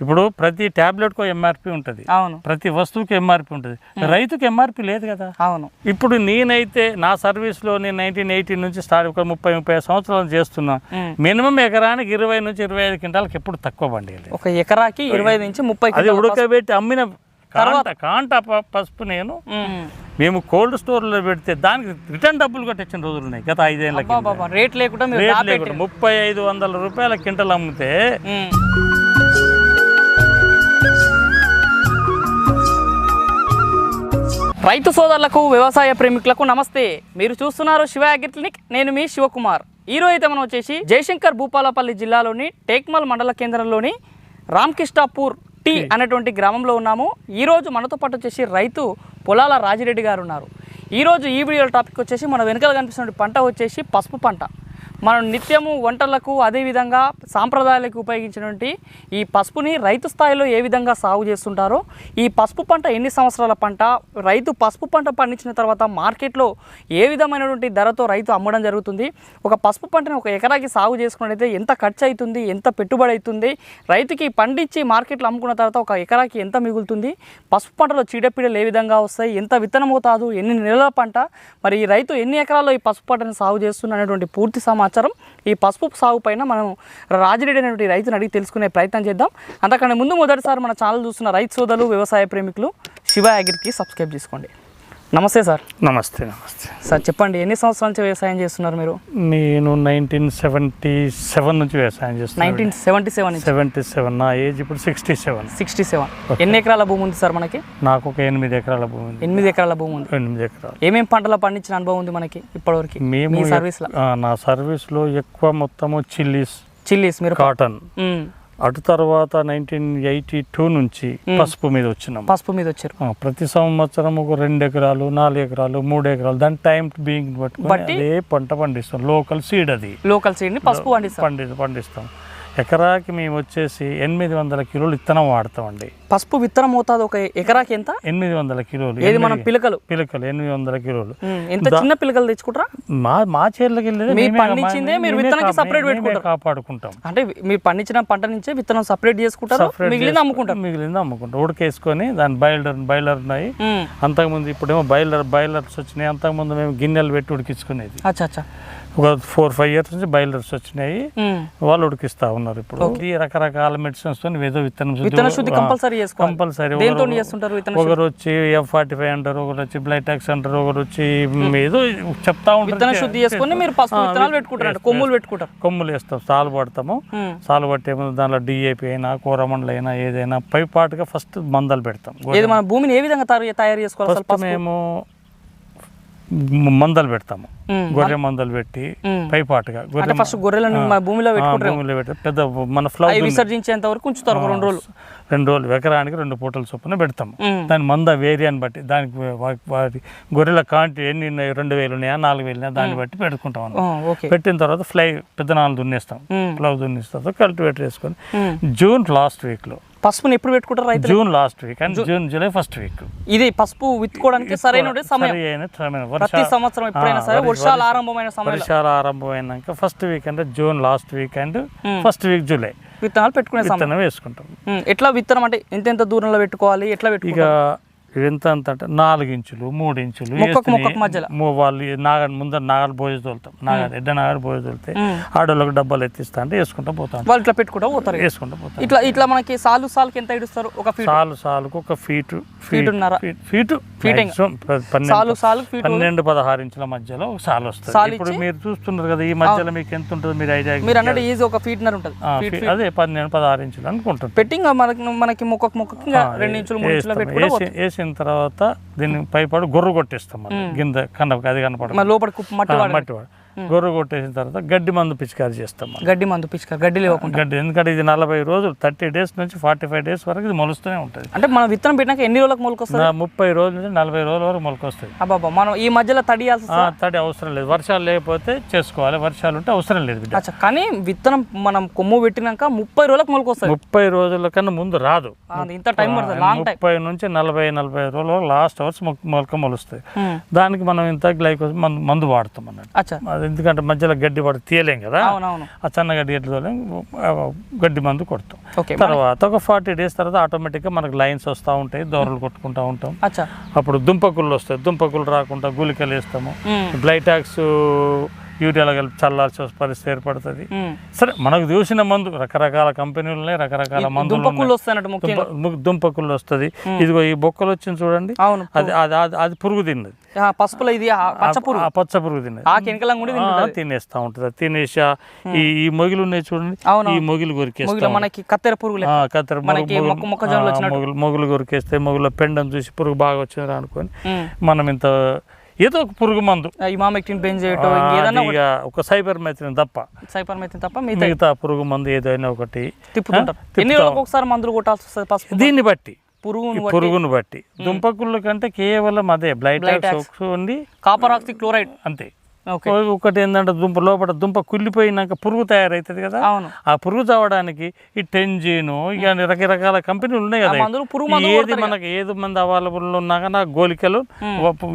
ఇప్పుడు ప్రతి టాబ్లెట్కు ఎంఆర్పి ఉంటుంది. అవును. ప్రతి వస్తువుకి ఎంఆర్పి ఉంటుంది. రైతుకి ఎంఆర్పి లేదు కదా. అవును. ఇప్పుడు నేనైతే నా సర్వీస్లో నేను నైన్టీన్ ఎయిటీ నుంచి స్టార్ట్ ఒక ముప్పై ముప్పై సంవత్సరాలు చేస్తున్నా. మినిమం ఎకరానికి ఇరవై నుంచి ఇరవై ఐదు క్వింటాలకు ఎప్పుడు తక్కువ పండియలేదు. ఒక ఎకరాకి ఇరవై నుంచి ముప్పై అది ఉడకబెట్టి అమ్మిన కాంట కాంట పసుపు నేను. మ్మ్. కోల్డ్ స్టోర్లో పెడితే దానికి రిటర్న్ డబ్బులు కట్టించిన రోజులు ఉన్నాయి గత ఐదేళ్ళ అబ్బా బాబా రేట్ లేకుండా రేట్ లేకుండా ముప్పై ఐదు వందల రూపాయల క్వింటల్ అమ్మితే రైతు సోదరులకు వ్యవసాయ ప్రేమికులకు నమస్తే. మీరు చూస్తున్నారు శివ అగ్రిక్లినిక్ నేను మీ శివకుమార్. ఈ రోజు అయితే మనం వచ్చేసి జయశంకర్ భూపాలపల్లి జిల్లాలోని టేక్మల్ మండల కేంద్రంలోని రామకృష్ణాపూర్ టీ అనేటువంటి గ్రామంలో ఉన్నాము. ఈ రోజు మనతో పాటు వచ్చేసి రైతు పొలాల రాజిరెడ్డి గారు ఉన్నారు. ఈ రోజు ఈ వీడియో టాపిక్ వచ్చేసి మన వెనకాల కనిపిస్తున్న పంట వచ్చేసి పసుపు పంట. మనం నిత్యము వంటలకు అదేవిధంగా సాంప్రదాయాలకు ఉపయోగించినటువంటి ఈ పసుపుని రైతు స్థాయిలో ఏ విధంగా సాగు చేస్తుంటారో ఈ పసుపు పంట ఎన్ని సంవత్సరాల పంట రైతు పసుపు పంట పండించిన తర్వాత మార్కెట్లో ఏ విధమైనటువంటి ధరతో రైతు అమ్మడం జరుగుతుంది ఒక పసుపు పంటని ఒక ఎకరాకి సాగు చేసుకున్నట్టయితే ఎంత ఖర్చు అవుతుంది ఎంత పెట్టుబడి అవుతుంది రైతుకి పండించి మార్కెట్లో అమ్ముకున్న తర్వాత ఒక ఎకరాకి ఎంత మిగులుతుంది పసుపు పంటలో చీడపీడలు ఏ విధంగా వస్తాయి ఎంత విత్తనం అవుతాదు ఎన్ని నెలల పంట మరి ఈ రైతు ఎన్ని ఎకరాల్లో ఈ పసుపు పంటను సాగు చేస్తున్న అనేటువంటి పూర్తి సమాచారం ఈ పసుపు సాగు పైన మనం రాజిరెడ్డి అనేటువంటి రైతుని అడిగి తెలుసుకునే ప్రయత్నం చేద్దాం. అంతకన్నా ముందు మొదటిసారి మన ఛానల్ చూస్తున్న రైతు సోదరులు వ్యవసాయ ప్రేమికులు శివ అగ్రికి సబ్స్క్రైబ్ చేసుకోండి. నమస్తే సార్. నమస్తే నమస్తే. సార్ చెప్పండి ఎన్ని సంవత్సరాల నుంచి వ్యవసాయం చేస్తున్నారు మీరు? నేను నైన్టీన్ సెవెంటీ సెవెన్ నుంచి వ్యవసాయం చేస్తున్నాను. Nineteen seventy seven seventy seven. నా ఏజ్ ఇప్పుడు సిక్స్టీ సెవెన్. Sixty seven. ఎన్ని ఎకరాల భూమి ఉంది సార్ మనకి? నాకు ఒక ఎనిమిది ఎకరాల భూమి ఉంది. ఎనిమిది ఎకరాల భూమి ఉంది. ఎనిమిది ఎకరాలు. ఏమేం పంటలు పండించిన అనుభవం ఉంది మనకి ఇప్పటివరకు? మేము సర్వీస్లో నా సర్వీస్లో ఎక్కువ మొత్తము చిల్లీస్ చిల్లీస్ మీరు కాటన్. అటు తర్వాత నైన్టీన్ ఎయిటీ టూ నుంచి పసుపు మీద వచ్చినాం. పసుపు మీద వచ్చారు. ప్రతి సంవత్సరం ఒక రెండు ఎకరాలు నాలుగు ఎకరాలు మూడు ఎకరాలు దాని టైం బీయింగ్ బట్టి? అదే పంట పండిస్తాం. లోకల్ సీడ్ అది. లోకల్ సీడ్ని పసుపు పండిస్తారు పండి పండిస్తాం. ఎకరాకి మేము వచ్చేసి ఎనిమిది వందల కిలోలు ఇత్తనం వాడతామండి. పసుపు విత్తనం మోతాదు ఒక ఎకరాకి ఎంత? ఎనిమిది వందల కిలోలు. ఏది మనం పిలకలు? పిలకలు ఎనిమిది వందల కిలోలు. ఎంత చిన్న పిలకలు తెచ్చుకుంటారా? మా మా చేర్లకి పండించిందే మీరు విత్తనానికి మేమే పెట్టుకుంటారు. కాపాడుకుంటాం. అంటే మీరు పండించిన పంట నుంచే విత్తనం సపరేట్ చేసుకుంటారు చేసుకొని- అమ్ముకుంటారు. మిగిలింది అమ్ముకుంటాం. ఉడకేసుకొని దాని బాయిలర్ బాయిలర్ ఉన్నాయి. అంతకుముందు ఇప్పుడేమో బాయిలర్ బాయిలర్స్ వచ్చినాయి. అంతకుముందు మేము గిన్నెలు పెట్టి ఉడికించుకునేది. అచ్చా అచ్చా. ఒక ఫోర్ ఫైవ్ ఇయర్స్ నుంచి బాయిలర్స్ వచ్చినాయి. వాళ్ళు ఉడికిస్తా ఉన్నారు ఇప్పుడు. రకరకాల మెడిసిన్స్తో ఏదో విత్తనం విత్తన శుద్ధి కంపల్సరీ చేసుకోవాలి. కంపల్సరీ దేంతో చేస్తుంటారు విత్తన ఒకరు వచ్చి ఎఫ్ ఫార్టీ ఫైవ్ అంటారు ఒకరు వచ్చి బ్లైటాక్స్ అంటారు ఒకరు వచ్చి ఏదో చెప్తా విత్తన ఉంటారు శుద్ధి చేసుకొని మీరు పసుపు విత్తనాలు పెట్టుకుంటారు కొమ్ములు పెట్టుకుంటారు. కొమ్ములు వేస్తాం సాలు పడతాము. సాలు పట్టే ముందు దానిలో డిఏపి అయినా కూరమండలు అయినా ఏదైనా పై పాటుగా ఫస్ట్ మందలు పెడతాం. ఏది మన భూమిని ఏ విధంగా తయారు చేసుకోవాలి? మేము మందలు పెడతాము. గొర్రె మందలు పెట్టి మ్మ్. పై పాటుగా అంటే గొర్రె ఫస్ట్ గొర్రెలను భూమిలో పెట్టి పెద్ద మన ఫ్లవ్ అవి విసర్జించేంత వరకు ఉంచుతారు రెండు రోజులు. రెండు రోజులు. ఎకరానికి రెండు పూటల చొప్పున పెడతాము మ్మ్. దాని మంద వేరియాన్ని బట్టి దానికి వాటి గొర్రెల కాంటి ఎన్ని ఉన్నాయి రెండు వేలు ఉన్నాయా నాలుగు వేలు ఉన్నాయా దాన్ని బట్టి పెట్టుకుంటాం పెట్టిన తర్వాత ఫ్లై పెద్దనాలు దున్నేస్తాం. మ్మ్. ఫ్లవ్ దున్నేసిన తర్వాత కల్టివేటర్ వేసుకొని. జూన్ లాస్ట్ వీక్లో పసుపుని ఎప్పుడు పెట్టుకుంటారు రైతులు? June last week. And June July first week. ఇది పసుపు విత్తుకోవడానికి సరైన సమయం. ప్రతి సంవత్సరం ఎప్పుడైనా సరే వర్షాలు ఆరంభమైన సమయంలో. వర్షాలు ఆరంభమైనాక ఫస్ట్ వీక్ అంటే June last week and first week July విత్తనాలు పెట్టుకునే సమయం. విత్తనం వేసుకుంటాం. ఉమ్, ఎట్లా విత్తనం అంటే ఎంత ఎంత దూరంలో పెట్టుకోవాలి? ఎట్లా ఇక పెట్టుకోవాలి ఎంత అంత అంటే నాలుగు ఇంచులు మూడు ఇంచులు వాళ్ళు ఈ నాగ ముందర నాగలు భోజ తోలుతాం. నాగలు ఎడ్డ నాగలు భోజ తోలితే. ఆడోళ్ళకి డబ్బాలు ఎత్తిస్తా అంటే వేసుకుంటా పోతాం వాళ్ళు ఇట్లా పెట్టుకుంటా పోతారు. వేసుకుంటా పోతాం ఇట్లా ఇట్లా మనకి సాలు సాలుకి ఎంత ఇడుస్తారు ఒక ఫీట్? సాలు సాలుకు ఒక ఫీటు. ఫీటు ప- సాలు సాలు ఫీట్. పన్నెండు పదహారు ఇంచుల మధ్యలో సాలు వస్తుంది. ఇప్పుడు? మీరు చూస్తున్నారు కదా ఈ మధ్యలో మీకు ఎంత ఉంటుంది? మీరు ఐడియా మీరు అన్నట్టు ఈజీ ఒక ఉంటుంది. ఫీట్ ఫీ- అదే పన్నెండు పదహారు ఇంచులు అనుకుంటాం పెట్టి ఇంకా మనకి మనకి మొక్కకి ఇంకా రెండు ఇంచులు మూడు ఇంచులు. పెట్టుకుంటే వేసిన తర్వాత దీన్ని పైపాడు గొర్రు కొట్టేస్తాం గింద కన్నపకి అది కనపడదు. మన లోపల కుప్ప మట్టి మట్టి గొర్రె కొట్టేసిన తర్వాత గడ్డి మందు పిచికారి చేస్తాం. గడ్డి మందు పిచ్చుక గడ్డి లేవకుండా. గడ్డి ఎందుకంటే ఇది నలభై రోజులు థర్టీ డేస్ నుంచి ఫార్టీ ఫైవ్ డేస్ వరకు ఇది మొలుస్తూనే ఉంటుంది. అంటే మనం విత్తనం పెట్టినాక ఎన్ని రోజులకు మొలకొస్తుంది? ముప్పై రోజుల నుంచి నలభై రోజుల వరకు మొలకొస్తుంది. అబ్బాబా మనం ఈ మధ్యలో ఆ, తడి అవసరం లేదు. వర్షాలు లేకపోతే చేసుకోవాలి. వర్షాలు ఉంటే అవసరం లేదు కానీ విత్తనం మనం కొమ్ము పెట్టినాక ముప్పై రోజులకు మొలకొస్తుంది. ముప్పై రోజుల కన్నా ముందు రాదు. ఇంత టైం పడుతుంది ముప్పై నుంచి నలభై నలభై రోజుల వరకు లాస్ట్ అవర్స్ మొలక మొలుస్తాయి. దానికి మనం ఇంత గ్లైకోజ్ మందు వాడతాం అన్నట్టు. అది ఎందుకంటే మధ్యలో గడ్డి పడి తీయలేం కదా. ఆ సన్న గడ్డి ఎట్లా తోలేం, గడ్డి మందు కొడతాం. ఓకే. తర్వాత ఒక ఫార్టీ డేస్ తర్వాత ఆటోమేటిక్గా మనకు లైన్స్ వస్తూ ఉంటాయి దోరలు కొట్టుకుంటూ ఉంటాం. అప్పుడు దుంపకుళ్ళు వస్తాయి. దుంపకుళ్ళు రాకుండా గుళికలు వేస్తాము. ఉమ్, గ్లైటాక్స్ యూరియాలో కలిపి చల్లాల్సిన పరిస్థితి ఏర్పడుతుంది. సరే మనకు చూసిన మందు రకరకాల కంపెనీలు ఉన్నాయి రకరకాల మందులు దుంపకుళ్ళు వస్తుంది. ఇదిగో ఈ బొక్కలు వచ్చింది చూడండి. అవును. అది అది అది- పురుగు తిన్నది. పసుపులో ఇది పచ్చ పురుగు. ఆ పచ్చ పురుగు తిన్నది. తినేస్తా ఉంటుంది. తినేసి ఈ ఈ మొగిలు ఉన్నాయి చూడండి. అవును ఈ మొగిలు కొరికేస్తా ముగిలో మనకి కత్తెర పురుగులే. కత్తెర మొగలు-. మొగలు కొరికేస్తే మొగుల పెండం చూసి పురుగు బాగా వచ్చింది అనుకొని. మనం ఇంత ఏదో ఒక పురుగు మందు. ఇమామెక్టిన్ బెంజేటో ఇక ఒక సైబర్ మెత్రిన్ తప్ప. సైపర్ మెత్తిన్ తప్ప మిగతా పురుగు మందు ఏదైనా ఒకటి తిప్పుతుంటారు. ఎన్ని రోజులకు ఒకసారి మందులు కొట్టాల్సి వస్తుంది దీన్ని బట్టి. పురుగు ఈ పురుగును బట్టి. దుంపకుళ్ళు కంటే కేవలం అదే బ్లైటాక్స్ ఉంది. Copper oxychloride. అంతే. ఒకటి ఏంటంటే దుంప లోపల దుంప కుళ్ళిపోయినాక పురుగు తయారవుతుంది కదా? అవును. ఆ పురుగు చావడానికి ఈ టెంజీను ఇక రకరకాల కంపెనీలు ఉన్నాయి కదా? ఏది మనకి ఏది మంది అవైలబుల్ ఉన్నా కానీ గోలికలు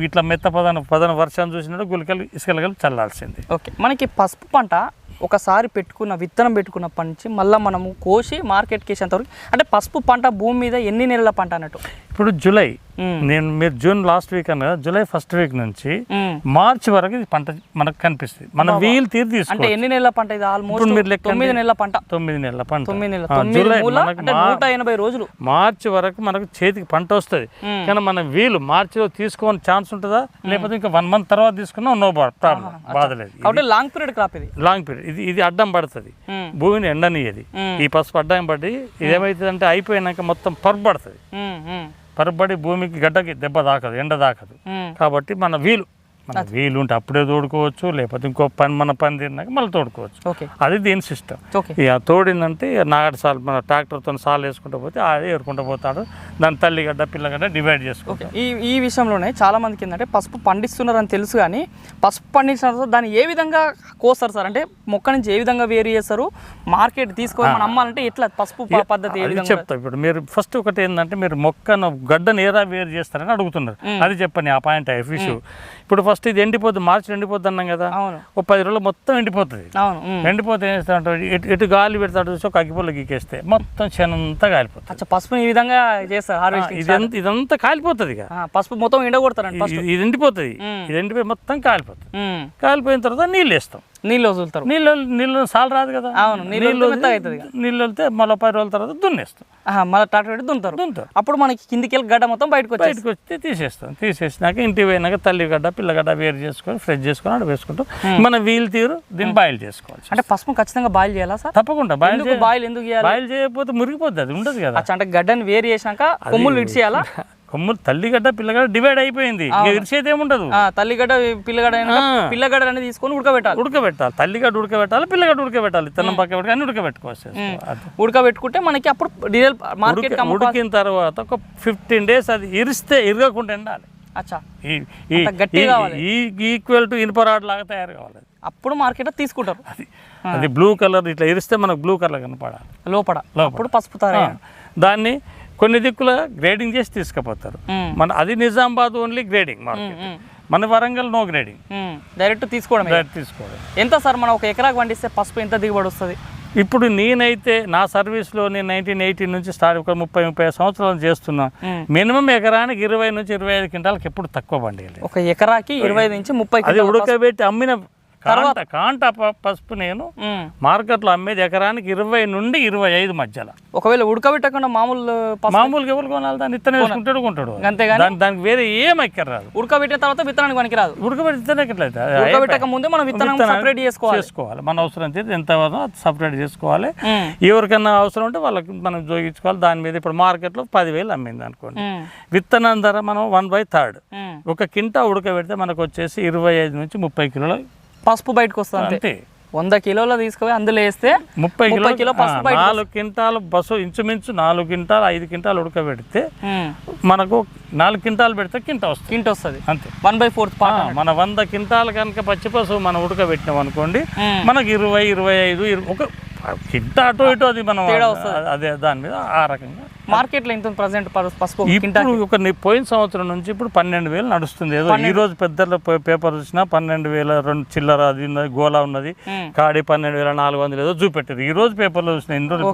ఇట్లా మెత్త పదన పదన వర్షం చూసినట్టు గోలికలు ఇసుకలు కలిపి చల్లాల్సింది. ఓకే. మనకి పసుపు పంట ఒకసారి పెట్టుకున్న విత్తనం పెట్టుకున్నప్పటి నుంచి మళ్ళీ మనము కోసి మార్కెట్కి వేసేంతవరకు అంటే పసుపు పంట భూమి మీద ఎన్ని నెలల పంట అన్నట్టు? ఇప్పుడు జూలై. నేను మీరు జూన్ లాస్ట్ వీక్ అన్న జూలై ఫస్ట్ వీక్ నుంచి. మార్చ్ వరకు ఇది పంట మనకు కనిపిస్తుంది. మన వీలు తీరు అంటే తీసుకో ఎన్ని నెలల పంట ఇది? ఆల్మోస్ట్ మీరు లెక్క తొమ్మిది నెలల పంట. తొమ్మిది నెలల పంట. తొమ్మిది నెలల జూలై నూట ఎనభై రోజులు. మార్చి వరకు మనకు చేతికి పంట వస్తుంది. కానీ మన వీలు మార్చిలో తీసుకోని ఛాన్స్ ఉంటుందా? లేకపోతే ఇంకా వన్ మంత్ తర్వాత తీసుకున్నా నో ప్రాబ్లం. బాధలేదు కాబట్టి లాంగ్ పీరియడ్ క్రాప్ ఇది. లాంగ్ పీరియడ్ ఇది ఇది అడ్డం పడుతుంది. భూమిని ఎండనియది. ఈ పసుపు అడ్డం పడి ఇది ఏమవుతుంది అంటే అయిపోయినాక మొత్తం పరుపు పడుతుంది. పడి భూమికి గడ్డకి దెబ్బ తాకదు ఎండ తాకదు. కాబట్టి మన వీలు మన వీలు ఉంటే అప్పుడే తోడుకోవచ్చు లేకపోతే ఇంకో పని మన పని తిన్నాక మళ్ళీ తోడుకోవచ్చు. ఓకే. అది దీని సిస్టమ్. ఇక తోడిందంటే నాగటి సాల్ మన ట్రాక్టర్తో సాల్ వేసుకుంటూ పోతే అది ఏరుకుంటూ పోతాడు. దాని తల్లిగడ్డ పిల్లగడ్డ డివైడ్ చేసుకో ఓకే. ఈ ఈ విషయంలోనే చాలా మందికి ఏంటంటే పసుపు పండిస్తున్నారని తెలుసు కానీ పసుపు పండించిన తర్వాత దాన్ని ఏ విధంగా కోస్తారు సార్? అంటే మొక్క నుంచి ఏ విధంగా వేరు చేస్తారు? మార్కెట్ తీసుకొని మనం అమ్మాలంటే ఎట్లా పసుపు పద్ధతి ఏ విధంగా? చెప్తా ఇప్పుడు. మీరు ఫస్ట్ ఒకటి ఏంటంటే మీరు మొక్కను గడ్డను ఏరా వేరు చేస్తారని అడుగుతున్నారు. అది చెప్పండి ఆ పాయింట్ ఆఫ్ ఇష్యూ. ఇప్పుడు ఫస్ట్ ఇది ఎండిపోద్ది మార్చి ఎండిపోద్ది అన్నాం కదా. ఒక పది రోజులు మొత్తం ఎండిపోతుంది. ఎండిపోతే ఏం చేస్తాడంటే ఎటు ఎటు గాలి పెడతాడు చూసి ఒక అగ్గిపుల్ల గీకేస్తే మొత్తం క్షణంతా కాలిపోతుంది. పసుపుని ఈ విధంగా చేస్తారు ఇదంతా ఇదంతా కాలిపోతుంది ఇక. పసుపు మొత్తం ఎండగొడతారండి ఫస్ట్ ఇది ఎండిపోతుంది. ఇది ఎండిపోయి మొత్తం కాలిపోతుంది. కాలిపోయిన తర్వాత నీళ్ళు వేస్తాం. నీళ్ళు వదులుతారు. నీళ్ళు నీళ్ళు సాల్ రాదు కదా? అవును, నీళ్ళు అవుతుంది. నీళ్ళు వెళ్తే మళ్ళీ పది రోజుల తర్వాత దున్నేస్తాం ఆహా, మళ్ళీ ట్రాక్టర్ పెట్టి దున్నుతారు. దున్నుతాం అప్పుడు మనకి కిందికి వెళ్ళి గడ్డ మొత్తం బయటకు వచ్చేసి బయటకు వస్తే తీసేస్తాం. తీసేసినాక ఇంటికి పోయినాక తల్లిగడ్డ పిల్లగడ్డ వేరు చేసుకొని ఫ్రెష్ చేసుకొని ఆడ వేసుకుంటాం మన వీలు తీరు దీన్ని బాయిల్ చేసుకోవాలి అంటే పసుపు ఖచ్చితంగా బాయిల్ చేయాలా సార్? తప్పకుండా బాయిల్ ఎందుకు బాయిల్ ఎందుకు చేయాలి? బాయిల్ చేయకపోతే మురిగిపోద్ది అది ఉండదు కదా. అంటే గడ్డని వేరు చేసినాక కొమ్ములు విడిచేయాలా? కొమ్ములు తల్లిగడ్డ పిల్లగడ్డ డివైడ్ అయిపోయింది. ఇక ఇరిసేది ఏముండదు. తల్లిగడ్డ పిల్లగడ్డ. పిల్లగడ్డ అనేది తీసుకొని ఉడకబెట్టాలి. ఉడకబెట్టాలి. తల్లిగడ్డ ఉడకబెట్టాలి పిల్లగడ్డ ఉడకబెట్టాలి. ఇత్తనం పక్క పెట్టుకొని అన్ని ఉడకబెట్టుకోవచ్చు. ఉడకబెట్టుకుంటే మనకి అప్పుడు డీజిల్ మార్కెట్ ఉడికి- ఉడికిన తర్వాత ఒక ఫిఫ్టీన్ డేస్ అది ఇరిస్తే ఇరగకుండా ఎండాలి. ఈక్వల్ టు ఇనుపరాడ్ లాగా తయారు కావాలి. అప్పుడు మార్కెట్ తీసుకుంటారు. అది. అది బ్లూ కలర్ ఇట్లా ఇరిస్తే మనకు బ్లూ కలర్ కనపడాలి. లోపల. అప్పుడు పసుపు దాన్ని కొన్ని దిక్కుల గ్రేడింగ్ చేసి తీసుకుపోతారు. మన అది నిజామాబాద్ ఓన్లీ గ్రేడింగ్ మార్కెట్ మన వరంగల్ నో గ్రేడింగ్ డైరెక్ట్ తీసుకోవడమే. డైరెక్ట్ తీసుకోవడం. ఎంత సార్ మనం ఒక ఎకరాకు పండిస్తే పసుపు ఎంత దిగుబడి వస్తుంది? ఇప్పుడు నేనైతే నా సర్వీస్లో నేను నైన్టీన్ ఎయిటీ నుంచి స్టార్ట్ ఒక ముప్పై ముప్పై సంవత్సరాలు చేస్తున్నా. మినిమం ఎకరానికి ఇరవై నుంచి ఇరవై ఐదు క్వింటాలకి ఎప్పుడు తక్కువ పండియలేదు ఒక ఎకరాకి ఇరవై నుంచి ముప్పై అది ఉడకబెట్టి అమ్మిన కాంట కాంట పసుపు నేను. మార్కెట్లో అమ్మేది ఎకరానికి ఇరవై నుండి ఇరవై ఐదు మధ్యలో. ఒకవేళ ఉడకబెట్టకుండా మామూలు మామూలుగా ఎవరు కొనాలి? దాన్ని ఇత్తనం వేసుకుంటాడు కొంటాడు. అంతేగాని దాని దానికి వేరే ఏం ఎక్కర రాదు ఉడకబెట్టిన తర్వాత విత్తనానికి పనికిరాదు. ఎట్లయితే ఉడకబెట్టక ముందే మనం విత్తనం సపరేట్ చేసుకోవాలి. చేసుకోవాలి. మన అవసరం తీరు ఎంత సపరేట్ చేసుకోవాలి. ఉమ్. ఎవరికన్నా అవసరం ఉంటే వాళ్ళకి మనం జోగించుకోవాలి దాని మీద ఇప్పుడు మార్కెట్లో పదివేలు అమ్మింది అనుకోండి. విత్తనం ధర మనం వన్ బై థర్డ్. ఒక కింటా ఉడకబెడితే మనకు వచ్చేసి ఇరవై ఐదు నుంచి ముప్పై కిలోలు పసుపు బయటకు వస్తుంది అంతే. వంద కిలోల తీసుకుపోయి అందులో వేస్తే ముప్పై కిలో కిలో పసుపు నాలుగు క్వింటాలు బస్సు ఇంచుమించు నాలుగు క్వింటాలు ఐదు క్వింటాలు ఉడకబెడితే. మనకు నాలుగు క్వింటాలు పెడితే కింట వస్తుంది. కింట వస్తుంది. అంతే. వన్ బై ఫోర్త్ మన వంద క్వింటాలు కనుక పచ్చి పసుపు మనం ఉడకబెట్టినాం అనుకోండి. మనకి ఇరవై ఇరవై ఐదు ఒక కింట అటు ఇటు అది మనం. అదే దాని మీద ఆ రకంగా మార్కెట్లో ఎంత ప్రజెంట్ పసుపు ఇప్పుడు ఒక పోయిన సంవత్సరం నుంచి ఇప్పుడు పన్నెండు వేలు నడుస్తుంది. ఏదో ఈ రోజు పెద్దల పే- పేపర్ చూసినా పన్నెండు వేల రెండు చిల్లర అది ఉన్నది గోలా ఉన్నది. కాడి పన్నెండు వేల నాలుగు వందలు ఏదో చూపెట్టారు. ఈ రోజు పేపర్లో చూసిన ఎన్ని రోజులు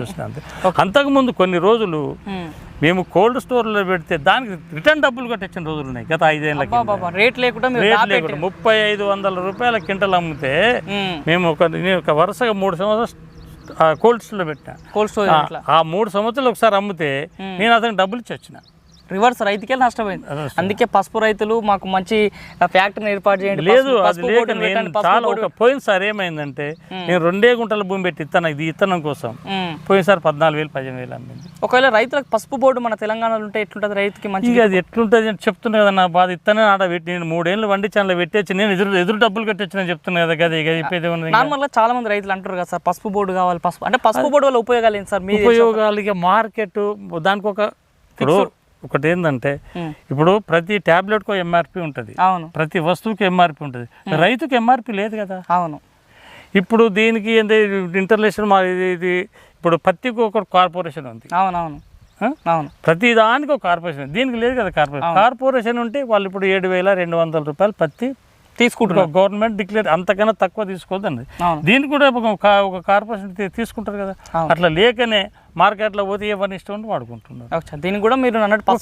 చూసిన అంతే. అంతకు ముందు కొన్ని రోజులు మ్మ్. కోల్డ్ స్టోర్లో పెడితే దానికి రిటర్న్ డబ్బులు కట్టించిన రోజులు ఉన్నాయి. గత ఐదేళ్ళ కింద. బాబా రేట్ లేకుండా రేట్ లేకుండా ముప్పై ఐదు వందల రూపాయల క్వింటల్ అమ్మితే మ్మ్. ఒక వరుసగా మూడు సంవత్సరాలు కోల్డ్ స్టోర్లో పెట్టా. కోల్డ్ ఇట్లా ఆ మూడు సంవత్సరాలు ఒకసారి అమ్మితే నేను అతనికి డబ్బులు ఇచ్చి వచ్చిన. రివర్స్ రైతుకే నష్టపోయింది. అదే అందుకే పసుపు రైతులు మాకు మంచి ఫ్యాక్టరీని ఏర్పాటు చేయండి. లేదు చాలా ఒక పోయినసారి ఏమైందంటే నేను రెండే గుంటల భూమి పెట్టి ఇత్తనం ఇది ఇత్తనం కోసం. పోయినసారి పద్నాలుగు వేలు పదిహేను వేలు అమ్మింది. ఒకవేళ రైతులకు పసుపు బోర్డు మన తెలంగాణలో ఉంటే ఎట్లుంటది రైతుకి మంచి ఇక అది ఎట్లుంటుంది అని చెప్తున్నా కదా నా బాధ ఇత్తనే ఆడ పెట్టి నేను మూడేళ్ళు వండి ఛానల్ పెట్టేసి నేను ఎదురు ఎదురు డబ్బులు కట్టొచ్చిన చెప్తున్నా కదా కదా ఇక చెప్పేది ఉంది నార్మల్గా చాలా మంది రైతులు అంటారు కదా సార్ పసుపు బోర్డు కావాలి పసుపు అంటే పసుపు బోర్డు వల్ల ఉపయోగాలు ఏంటి సార్? మీ ఉపయోగాలు ఇక మార్కెట్ దానికి ఒక ఇప్పుడు ఒకటి ఏంటంటే. ఇప్పుడు ప్రతి ట్యాబ్లెట్కు ఎంఆర్పి ఉంటుంది. అవును. ప్రతి వస్తువుకి ఎంఆర్పి ఉంటుంది. రైతుకి ఎంఆర్పి లేదు కదా? అవును. ఇప్పుడు దీనికి ఏంటి ఇంటర్నేషనల్ మా ఇది ఇప్పుడు పత్తికి ఒక కార్పొరేషన్ ఉంది. అవునవును? అవును. ప్రతి దానికి ఒక కార్పొరేషన్ దీనికి లేదు కదా కార్పొరేషన్? కార్పొరేషన్ ఉంటే వాళ్ళు ఇప్పుడు ఏడు వేల రెండు వందల రూపాయలు పత్తి తీసుకుంటున్నారు. గవర్నమెంట్ డిక్లేర్ అంతకన్నా తక్కువ తీసుకోవద్దండి. దీనికి కూడా ఒక కార్పొరేషన్ తీసుకుంటారు కదా. అట్లా లేకనే మార్కెట్లో పోతే ఎవరిని ఇష్టం ఉంటే వాడుకుంటున్నారు. దీనికి కూడా మీరు అన్నట్టు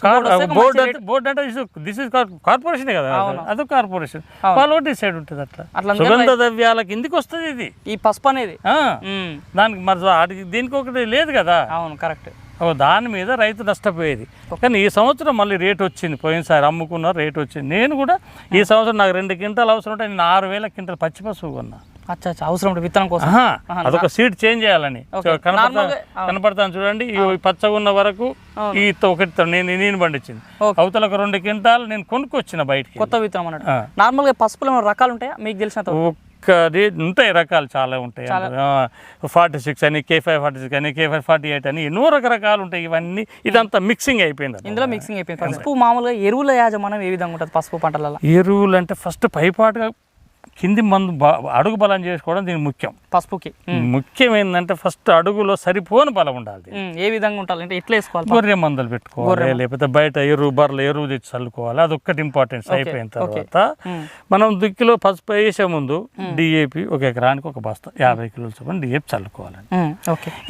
బోర్డు అంటే బోర్డు అంటే దిస్ ఇస్ కార్పొరేషన్ కదా. అవును. అదొక కార్పొరేషన్. వాళ్ళు డిసైడ్ ఉంటుంది అట్లా. అట్లా సుగంధ ద్రవ్యాల కిందికి వస్తుంది ఇది. ఈ పసుపు అనేది. దానికి మరి దీనికి ఒకటి లేదు కదా. అవును కరెక్ట్. దాని మీద రైతు నష్టపోయేది. కానీ ఈ సంవత్సరం మళ్ళీ రేట్ వచ్చింది. పోయినసారి అమ్ముకున్న రేట్ వచ్చింది. నేను కూడా ఈ సంవత్సరం నాకు రెండు క్వింటాలు అవసరం ఉంటే నేను ఆరు వేల క్వింటాల్ పచ్చి పసుపు కొన్నా. అచ్చా అవసరం ఉంటుంది విత్తనం కోసం. అదొక సీడ్ చేంజ్ చేయాలని. కనపడతా. కనపడతాను చూడండి. ఈ పచ్చగా ఉన్న వరకు ఈ ఒకటి నేను నేను పండించింది. ఓకే. అవతల ఒక రెండు క్వింటాలు నేను కొనుక్కొచ్చిన బయటికి. కొత్త విత్తనం అన్నట్టు. నార్మల్గా పసుపులో రకాలు ఉంటాయా? మీకు తెలిసినంత రే- ఉంటాయి రకాలు చాలా ఉంటాయి ఫార్టీ సిక్స్ అని కే ఫైవ్ ఫార్టీ సిక్స్ అని కే ఫైవ్ ఫార్టీ ఎయిట్ అని ఎన్నో రకరకాలు ఉంటాయి ఇవన్నీ. ఇదంతా మిక్సింగ్ అయిపోయింది ఇందులో మిక్సింగ్ అయిపోయింది. పసుపు మామూలుగా ఎరువుల యాజమాన్యం ఏ విధంగా ఉంటుంది పసుపు పంటలలో? ఎరువులు అంటే ఫస్ట్ పైపాటుగా కింది మందు అడుగు బలం చేసుకోవడం దీనికి ముఖ్యం. పసుపుకి. ముఖ్యం ఏంటంటే ఫస్ట్ అడుగులో సరిపోని బలం ఉండాలి ఏ విధంగా ఉండాలి అంటే ఎట్లా వేసుకోవాలి? గొర్రె మందులు పెట్టుకోవాలి లేకపోతే బయట ఎరువు బర్రెలు ఎరువు తెచ్చి చల్లుకోవాలి అది ఒక్కటి ఇంపార్టెన్స్ అయిపోయిన తర్వాత. మనం దిక్కులో పసుపు వేసే ముందు డిఏపి ఒక ఎకరానికి ఒక బస్తా యాభై కిలోల చొప్పున డిఏపి చల్లుకోవాలండి.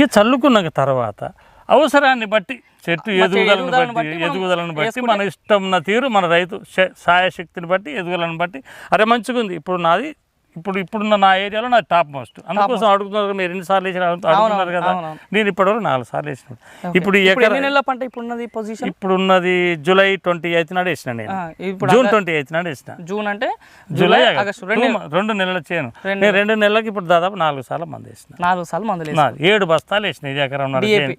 ఇక చల్లుకున్న తర్వాత అవసరాన్ని బట్టి చెట్టు ఎదుగుదలను బట్టి ఎదుగుదలను బట్టి మన ఇష్టం ఉన్న తీరు మన రైతు సాయశక్తిని బట్టి ఎదుగుదలను బట్టి. అరే మంచిగా ఉంది ఇప్పుడు నాది ఇప్పుడు ఇప్పుడున్న నా ఏరియాలో నాది టాప్ మోస్ట్. అందుకోసం అడుగుతున్నారు మీరు ఎన్నిసార్లు వేసిన అడుగుతున్నారు కదా. నేను ఇప్పటివరకు నాలుగు సార్లు వేసిన ఇప్పుడు ఎన్ని నెలల పంట ఇప్పుడు ఉన్నది పొజిషన్ ఇప్పుడున్నది జూలై ట్వంటీ ఎయిత్ నాడు వేసిన నేను. జూన్ ట్వంటీ ఎయిత్ నాడు వేసిన. జూన్ అంటే జూలై రెండు నెలల చేయను. నేను రెండు నెలలకి ఇప్పుడు దాదాపు నాలుగు సార్లు మంది వేసిన. నాలుగు సార్లు మందులు ఏడు బస్తాలు వేసిన ఇది ఎకరం డిఏపి.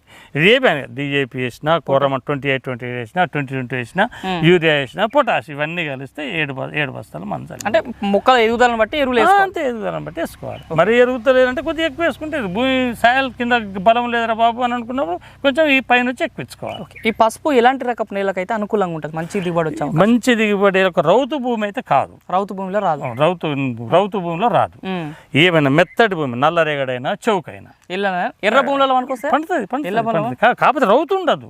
డిఏపి వేసిన కోరమ ట్వంటీ ఎయిట్ ట్వంటీ ఎయిట్ వేసిన ట్వంటీ ట్వంటీ వేసిన యూరియా వేసిన పొటాష్ ఇవన్నీ కలిస్తే ఏడు ఏడు బస్తాలు మంచాలి అంటే మొక్కల ఎదుగుదలను బట్టి ఎరువులు అంతే ఎదుగుదలను బట్టి వేసుకోవాలి. మరి ఎరుగుతలేదంటే కొద్దిగా ఎక్కువ వేసుకుంటే భూమి సాయల్ కింద బలం లేదురా బాబు అని అనుకున్నప్పుడు కొంచెం ఈ పై నుంచి ఎక్కువించుకోవాలి ఈ పసుపు ఎలాంటి రకపు నేలకైతే అనుకూలంగా ఉంటుంది? మంచి దిగుబడి వచ్చాము మంచి దిగుబడి ఒక రౌతు భూమి అయితే కాదు. రౌతు భూమిలో రాదు. రౌతు రౌతు భూమిలో రాదు. ఏమైనా మెత్తటి భూమి నల్లరేగడైనా చౌకైనా. ఇలా ఎర్ర భూమిలో అనుకొస్తే పండుతుంది పండుతుంది కాకపోతే రౌతు ఉండదు.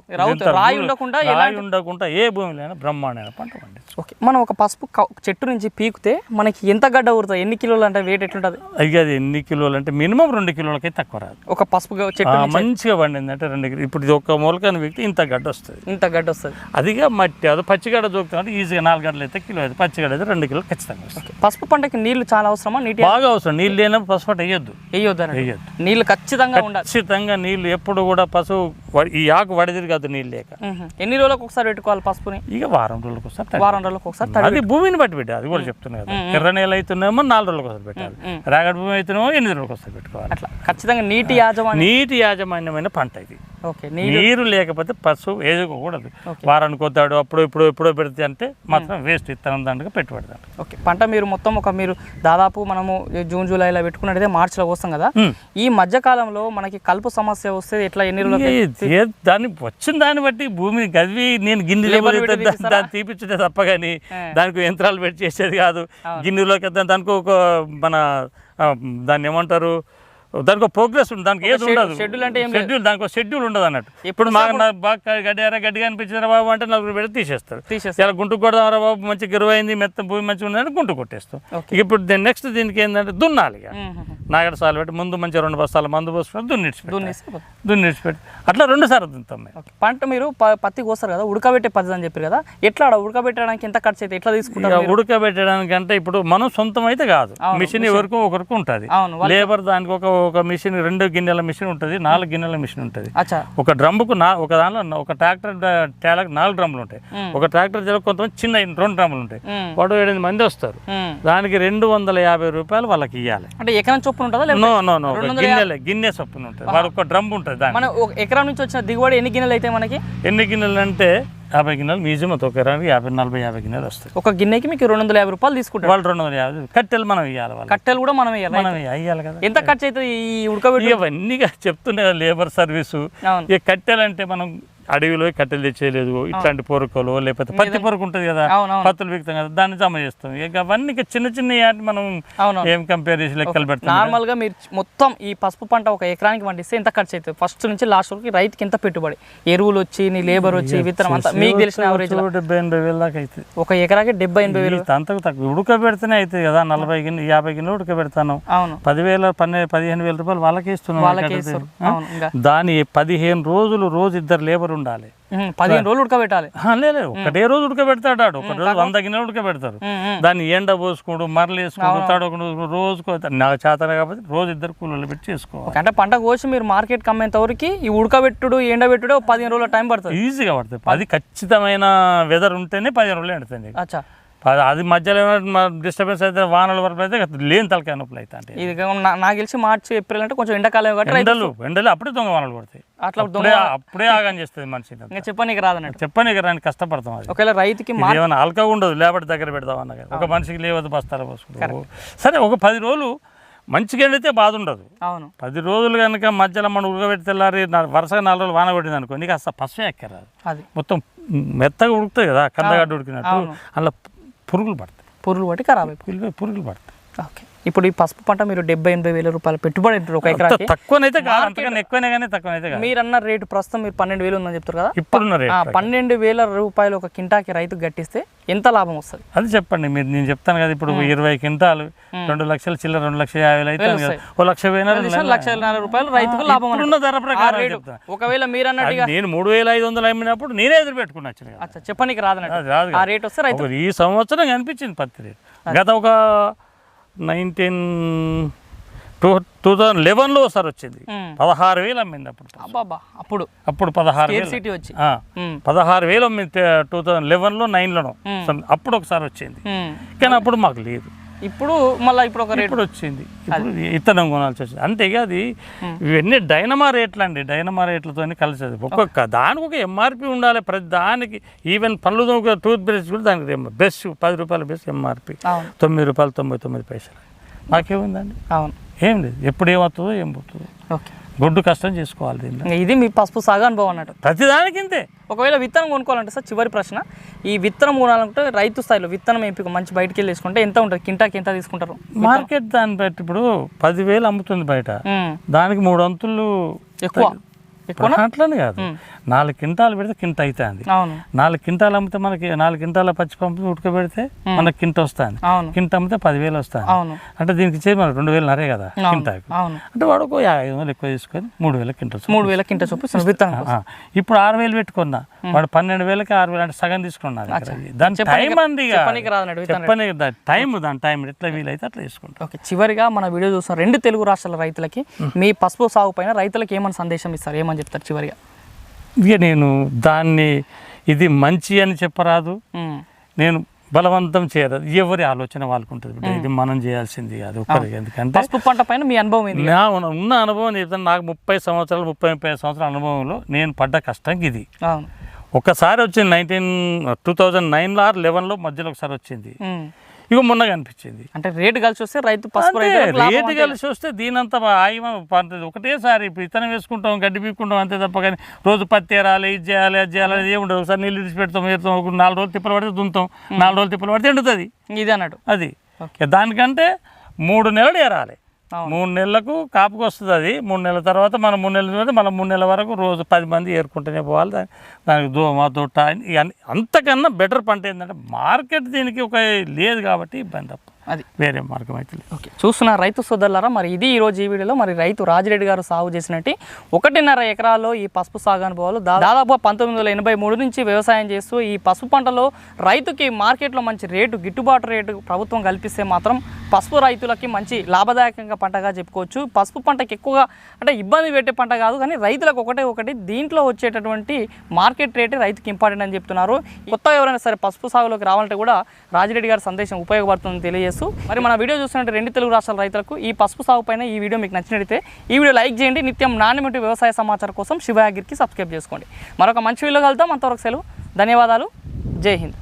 రాయి ఉండకుండా రాయి ఉండకుండా ఏ భూమిలో అయినా బ్రహ్మాండమైన పంట పండించు ఓకే. మనం ఒక పసుపు చెట్టు నుంచి పీకితే మనకి ఎంత గడ్డ ఊరుతుంది ఎన్ని కిలోలు అంటే వెయిట్ ఎట్లుంటుంది? అయ్యి అది ఎన్ని కిలోలు అంటే మినిమం రెండు కిలోలకి తక్కువ రాదు. ఒక పసుపు చెట్టు మంచిగా పండింది అంటే రెండు కిలో ఇప్పుడు ఇది ఒక మొలకని వ్యక్తి ఇంత గడ్డ వస్తుంది. ఇంత గడ్డ వస్తుంది. అదిగా మట్టి అది పచ్చిగడ్డ దొరుకుతుంది ఈజీగా నాలుగు గడ్డలు అయితే కిలో అయితే పచ్చిగడ్డ అయితే రెండు కిలోలు ఖచ్చితంగా వస్తుంది. పసుపు పంటకి నీళ్ళు చాలా అవసరమా? నీటి బాగా అవసరం. నీళ్ళు లేనప్పుడు పసుపట వేయొద్దు. వేయొద్దు వేయొద్దు. నీళ్ళు ఖచ్చితంగా ఉండాలి. ఖచ్చితంగా నీళ్ళు ఎప్పుడు కూడా వడి- ఈ ఆకు వడిదిరి కాదు నీళ్ళు లేక. ఎన్ని రోజులకు ఒకసారి పెట్టుకోవాలి పసుపుని? ఇక వారం రోజులకు ఒకసారి. వారం రోజులకు ఒకసారి అది భూమిని బట్టి పెట్టాలి. అది కూడా చెప్తున్నా కదా. ఎర్ర నేల అయితేనేమో నాలుగు రోజులకు ఒకసారి పెట్టాలి? రాగడి భూమి అయితేనేమో ఎనిమిది రోజులకు ఒకసారి పెట్టుకోవాలి. అట్లా. ఖచ్చితంగా నీటి యాజమాన్యం నీటి యాజమాన్యమైన పంట ఇది. నీరు లేకపోతే పశువు వేసుకోకూడదు వారానికి వద్దాడు అప్పుడు ఇప్పుడు ఎప్పుడో పెడితే అంటే మాత్రం వేస్ట్ ఇత్తనం దాంట్లో పెట్టుబడతాడు ఓకే పంట మీరు మొత్తం ఒక మీరు దాదాపు మనము జూన్ జూలైలో పెట్టుకున్నట్టయితే మార్చిలో వస్తాం కదా. ఈ మధ్య కాలంలో మనకి కలుపు సమస్య వస్తే ఎట్లా ఎన్ని దాన్ని వచ్చిన దాన్ని బట్టి భూమిని గదివి నేను గిన్నెలో? దాన్ని తీపిచ్చుటే తప్ప కానీ దానికి యంత్రాలు పెట్టి చేసేది కాదు. గిన్నెలోకి దానికి ఒక మన దాన్ని ఏమంటారు? దానికి ఒక ప్రోగ్రెస్ ఉంది దానికి ఏది ఉండదు. schedule అంటే. షెడ్యూల్ దానికి ఒక షెడ్యూల్ ఉండదు అన్నట్టు. ఇప్పుడు మాకు నా బాగా గడ్డియారా గడ్డిగా అనిపించిన బాబు అంటే నలుగురు పెడితే తీసేస్తారు. తీసేస్తారు. ఇలా గుంటు కొడదామరా బాబు మంచి గిరువైంది మెత్త భూమి మంచిగా ఉందంటే గుంటు కొట్టేస్తాం. ఇప్పుడు దీని నెక్స్ట్ దీనికి ఏంటంటే దున్నాలి ఇక. నాగడ సాలు పెట్టి ముందు మంచిగా రెండు బస్తాల మందు పోసుకొని దున్నిడిచిపెట్టి దున్నేసి పోతుంది. దున్నిడిచిపెట్టి అట్లా రెండు సార్లు దున్నుతాం మేము. పంట మీరు పత్తి కోస్తారు కదా ఉడకబెట్టే పద్ధతి అని చెప్పారు కదా ఎట్లా ఉడకబెట్టడానికి ఎంత ఖర్చు అయితే ఎట్లా తీసుకుంటారు ఇక ఉడకబెట్టడానికంటే ఇప్పుడు మనం సొంతం అయితే కాదు. మిషన్ ఎవరికి ఒకరికి ఉంటుంది. లేబర్ దానికి ఒక ఒక మిషన్ రెండు గిన్నెల మిషన్ ఉంటుంది నాలుగు గిన్నెల మిషన్ ఉంటుంది. ఒక డ్రమ్ముకు నా ఒక దానిలో ఒక ట్రాక్టర్ టేలకు నాలుగు డ్రమ్ములు ఉంటాయి. ఒక ట్రాక్టర్ జల కొంతమంది చిన్న రెండు డ్రమ్ములు ఉంటాయి. వాడు ఎనిమిది మంది వస్తారు. దానికి రెండు వందల యాభై రూపాయలు వాళ్ళకి ఇవ్వాలి అంటే ఎకరం చొప్పున ఉంటుందా లేకపోతే నో నో నో రెండు వందల గిన్నెలే గిన్నె చొప్పున ఉంటుంది. వాడు ఒక డ్రమ్ ఉంటుంది దాని ఎకరం నుంచి వచ్చిన దిగుబడి ఎన్ని గిన్నెలు అయితే మనకి? ఎన్ని గిన్నెలు అంటే యాభై గిన్నెలు మ్యూజియం ఒక ఎకరానికి యాభై నలభై యాభై గిన్నెలు వస్తాయి. ఒక గిన్నెకి మీకు రెండు వందల యాభై రూపాయలు తీసుకుంటారు. వాళ్ళు రెండు వందల యాభై కట్టెలు మనం ఇవ్వాలి వాళ్ళు కట్టెలు కూడా మనం వేయాలి మనం ఇవ్వాలి కదా. ఎంత ఖర్చు అవుతుంది ఈ ఉడకబెట్టి ఇవన్నీగా చెప్తుండే కదా లేబర్ సర్వీసు. ఇక కట్టెలంటే మనం అడవిలో కట్టెలు తెచ్చేయలేదు ఇట్లాంటి పొరకలు లేకపోతే పత్తి పొరకు ఉంటుంది కదా పత్తులు బిగుతాం కదా దాన్ని జమ చేస్తాం. ఇక అవన్నీ చిన్న చిన్న మనం ఏం కంపేర్ చేసి లెక్కలు పెడతాం నార్మల్గా మీరు మొత్తం ఈ పసుపు పంట ఒక ఎకరానికి పండిస్తే ఎంత ఖర్చు అవుతుంది? ఫస్ట్ నుంచి లాస్ట్ వరకు రైతుకి ఎంత పెట్టుబడి? ఎరువులు వచ్చి నీ లేబర్ వచ్చి విత్తనం అంతా మీకు తెలిసిన యావరేజ్ డెబ్బై ఎనభై వేల దాకా అవుతుంది. ఒక ఎకరాకి డెబ్బై ఎనభై వేలు? అంతకు తక్కువ. ఉడకబెడితేనే అవుతుంది కదా నలభై గిన్నె యాభై గిన్నెలు ఉడకబెడతాను. అవును. పదివేల పన్నె పదిహేను వేల రూపాయలు వాళ్ళకే ఇస్తున్నాం వాళ్ళకి దాని పదిహేను రోజులు రోజు ఇద్దరు లేబర్ ఉండాలి. పదిహేను రోజులు ఉడకబెట్టాలి. లేదు ఒకటే రోజు ఉడకబెడతాడు ఆడు. ఒక రోజు వంద గిన్నెలు ఉడకబెడతారు. దాన్ని ఎండ పోసుకోడు మరలు వేసుకోడు తడవకుండా రోజుకో నాకు చేతన కాబట్టి రోజు ఇద్దరు కూలీలు పెట్టి చేసుకోవాలి. అంటే పంట కోసి మీరు మార్కెట్ కమ్మేంత వరకు ఈ ఉడకబెట్టుడు ఎండబెట్టుడు ఒక పదిహేను రోజుల టైం పడుతుంది. ఈజీగా పడుతుంది. అది ఖచ్చితమైన వెదర్ ఉంటేనే పదిహేను రోజులు ఎండుతుంది అచ్చా. అది మధ్యలో డిస్టర్బెన్స్ అయితే వానల వరకు అయితే లేని తలకాయ నొప్పులు అయితే అంటే ఇది నా- నాకు తెలిసి మార్చి ఏప్రిల్ అంటే కొంచెం ఎండాకాలం కాబట్టి ఎండలు ఎండలు అప్పుడే దొంగ వానలు పడతాయి. అట్లా అప్పుడే అప్పుడే ఆగం చేస్తుంది మనిషిని ఇంకా చెప్పనీకి రాదన్నట్టు. చెప్పని రాని కష్టపడతాం అది. ఒకవేళ రైతుకి ఏమైనా అల్కా ఉండదు లేబర్ దగ్గర పెడదాం అన్న. ఒక మనిషికి లేవద్దు బస్తాలు పోసుకుంటాం. సరే ఒక పది రోజులు మంచిగా ఎండితే బాధ ఉండదు. అవును. పది రోజులు కనుక మధ్యలో మనం ఉడకబెట్టి వరుసగా నాలుగు రోజులు వాన కొట్టింది అనుకో నీకు అసలు పసుపు ఎక్కరాదు అది. మొత్తం మెత్తగా ఉడుకుతుంది కదా కందగడ్డ ఉడికినట్టు. అలా పురుగులు పడతాయి. పురుగులు పట్టి ఖరాబ్ అయిపోయి పురుగులు పురుగులు పడతాయి. ఓకే. ఇప్పుడు ఈ పసుపు పంట మీరు డెబ్బై ఎనభై వేల రూపాయలు పెట్టుబడి ఒక అంత ఎకరాకి. తక్కువనైతే ఎక్కువనే కానీ మీరు అన్న రేటు ప్రస్తుతం మీరు పన్నెండు వేలు ఉందని చెప్తారు కదా. ఇప్పుడున్న రేట్ ఆ, పన్నెండు వేల రూపాయలు ఒక కింటాకి రైతుకు గట్టిస్తే ఎంత లాభం వస్తుంది? అది చెప్పండి మీరు నేను చెప్తాను కదా ఇప్పుడు ఇరవై క్వింటాలు రెండు లక్షల చిల్లర రెండు లక్షల యాభై అయితే ఓ లక్ష. లక్షన్నర రూపాయలు రైతుకు లాభం ఇప్పుడున్న ధర ప్రకారం. ఒకవేళ మీరు అన్నట్టుగా నేను మూడు వేల ఐదు వందలు అమ్మినప్పుడు నేనే ఎదురు పెట్టుకున్నా చెప్పనీకి రాదన్నట్టు అది రాదు ఆ. రేట్ వస్తే రైతు ఈ సంవత్సరం కనిపించింది పత్తి రేట్. గత ఒక నైన్టీన్ టూ టూ థౌజండ్ లెవెన్లో ఒకసారి వచ్చింది. పదహారు వేలు అమ్మింది అప్పుడు అప్పుడు. అప్పుడు పదహారు వేలు. సిటీ వచ్చి. పదహారు వేలు అమ్మింది టూ థౌజండ్ లెవెన్లో నైన్లోనో. అప్పుడు ఒకసారి వచ్చింది. కానీ అప్పుడు మాకు లేదు. ఇప్పుడు మళ్ళీ ఇప్పుడు ఒక రేటు వచ్చింది. ఇప్పుడు ఇత్తనం కొనాల్సి వచ్చింది. అది ఇవన్నీ డైనమా రేట్లు అండి డైనమా రేట్లతో కలిసేది. ఒక్కొక్క దానికి ఒక ఎంఆర్పి ఉండాలి. ప్రతి దానికి ఈవెన్ పళ్ళు తోముకునే టూత్ బ్రష్ కూడా దానికి బెస్ట్ పది రూపాయల బెస్ట్ ఎంఆర్పి తొమ్మిది రూపాయలు తొంభై తొమ్మిది పైసలు. మాకేముందండి? అవును. ఏం లేదు. ఎప్పుడు ఏమవుతుందో ఏం పోతుందో. ఓకే. గుడ్డు కష్టం చేసుకోవాలి ఇది మీ పసుపు సాగు అనుభవం అన్నట్టు. ప్రతిదానికి ఇంతే ఒకవేళ విత్తనం కొనుక్కోవాలంటే సార్ చివరి ప్రశ్న ఈ విత్తనం కొనాలంటే రైతు స్థాయిలో విత్తనం ఎంపిక మంచి బయటికి వెళ్ళి తీసుకుంటే ఎంత ఉంటుంది? కింటాకి ఎంత తీసుకుంటారు? మార్కెట్ దాన్ని బట్టి ఇప్పుడు పదివేలు అమ్ముతుంది బయట. దానికి మూడు అంతులు ఎక్కువ. అట్లని కాదు. నాలుగు కింటాలు పెడితే కింట అవుతుంది నాలుగు కింటాలు అమ్మితే మనకి నాలుగు కింటాల పచ్చి పంపి ఉడకబెడితే మనకి కింట వస్తుంది. కింట అమ్మితే పదివేలు వస్తుంది. అంటే దీనికి ఇచ్చేది మనకు రెండు వేలు నరే కదా కింటాకు అంటే వాడు ఒక ఐదు వందలు ఎక్కువ తీసుకొని మూడు వేల కింట. మూడు వేల కింట. ఆ, ఇప్పుడు ఆరు వేలు పెట్టుకున్నా. వాడు పన్నెండు వేలకి ఆరు వేలు అంటే సగం తీసుకున్నా దాని టైం విత్తనం చెప్పని దాని టైం దాని టైం ఎట్లా వీలైతే అట్లా తీసుకుంటాం. ఓకే చివరిగా మన వీడియో చూస్తున్న రెండు తెలుగు రాష్ట్రాల రైతులకి మీ పసుపు సాగు పైన రైతులకి ఏమని సందేశం ఇస్తారు? ఏమని చెప్తారు చివరిగా. ఇక నేను దాన్ని ఇది మంచి అని చెప్పరాదు. నేను బలవంతం చేయరాదు ఎవరి ఆలోచన వాళ్ళకు ఉంటుంది. ఇది మనం చేయాల్సింది కాదు ఒకరికి ఎందుకంటే పసుపు పంట పైన మీ అనుభవం నా ఉన్న- అనుభవం చెప్తాను నాకు ముప్పై సంవత్సరాలు ముప్పై ముప్పై సంవత్సరాల అనుభవంలో నేను పడ్డ కష్టం ఇది. ఒకసారి వచ్చింది నైన్టీన్ టూ థౌజండ్ నైన్లో ఆర్ లెవెన్లో మధ్యలో ఒకసారి వచ్చింది. ఇక మొన్న కనిపించింది అంటే రేటు కలిసి వస్తే రైతు పసుపు రేటు. కలిసి వస్తే దీనంతా ఆయం పండుతుంది. ఒకటేసారి ఇతనం వేసుకుంటాం గడ్డి పీక్కుంటాం అంతే తప్ప కానీ రోజు పత్తి ఏరాలి ఇది చేయాలి అది చేయాలి అది ఏముండదు. ఒకసారి నీళ్ళు విడిచి పెడతాం ఏరుతాం ఒక నాలుగు రోజులు తిప్పలు పడితే దుంతాం నాలుగు రోజులు తిప్పలు పడితే ఎండుతుంది. ఇది అన్నట్టు అది. దానికంటే మూడు నెలలు ఏరాలి. మూడు నెలలకు కాపుకి వస్తుంది అది. మూడు నెలల తర్వాత మనం మూడు నెలల తర్వాత మళ్ళీ మూడు నెలల వరకు రోజు పది మంది ఏరుకుంటూనే పోవాలి. దాని- దానికి దోమ దొట్ట ఇవన్నీ అంతకన్నా బెటర్ పంట ఏంటంటే మార్కెట్ దీనికి ఒక లేదు కాబట్టి ఇబ్బంది తప్ప. అది. వేరే మార్గం అయితే ఓకే. చూస్తున్న రైతు సోదరులారా మరి ఇది ఈ రోజు ఈ వీడియోలో మరి రైతు రాజిరెడ్డి గారు సాగు చేసినట్టు ఒకటిన్నర ఎకరాల్లో ఈ పసుపు సాగు అనుభవాలు దాదాపు పంతొమ్మిది వందల ఎనభై మూడు నుంచి వ్యవసాయం చేస్తూ ఈ పసుపు పంటలో రైతుకి మార్కెట్లో మంచి రేటు గిట్టుబాటు రేటు ప్రభుత్వం కల్పిస్తే మాత్రం పసుపు రైతులకి మంచి లాభదాయకంగా పంటగా చెప్పుకోవచ్చు. పసుపు పంటకి ఎక్కువగా అంటే ఇబ్బంది పెట్టే పంట కాదు కానీ రైతులకు ఒకటే ఒకటి దీంట్లో వచ్చేటటువంటి మార్కెట్ రేటే రైతుకి ఇంపార్టెంట్ అని చెప్తున్నారు. కొత్తగా ఎవరైనా సరే పసుపు సాగులోకి రావాలంటే కూడా రాజిరెడ్డి గారి సందేశం ఉపయోగపడుతుందని తెలియజేస్తూ మరి మన వీడియో చూస్తున్నట్టు రెండు తెలుగు రాష్ట్రాల రైతులకు ఈ పసుపు సాగు పైన ఈ వీడియో మీకు నచ్చినట్లయితే ఈ వీడియో లైక్ చేయండి. నిత్యం నాణ్యమైన వ్యవసాయ సమాచారం కోసం శివయాగిరికి సబ్స్క్రైబ్ చేసుకోండి. మరొక మంచి వీడియో కలుద్దాం. అంతవరకు సెలవు. ధన్యవాదాలు. జై హింద్.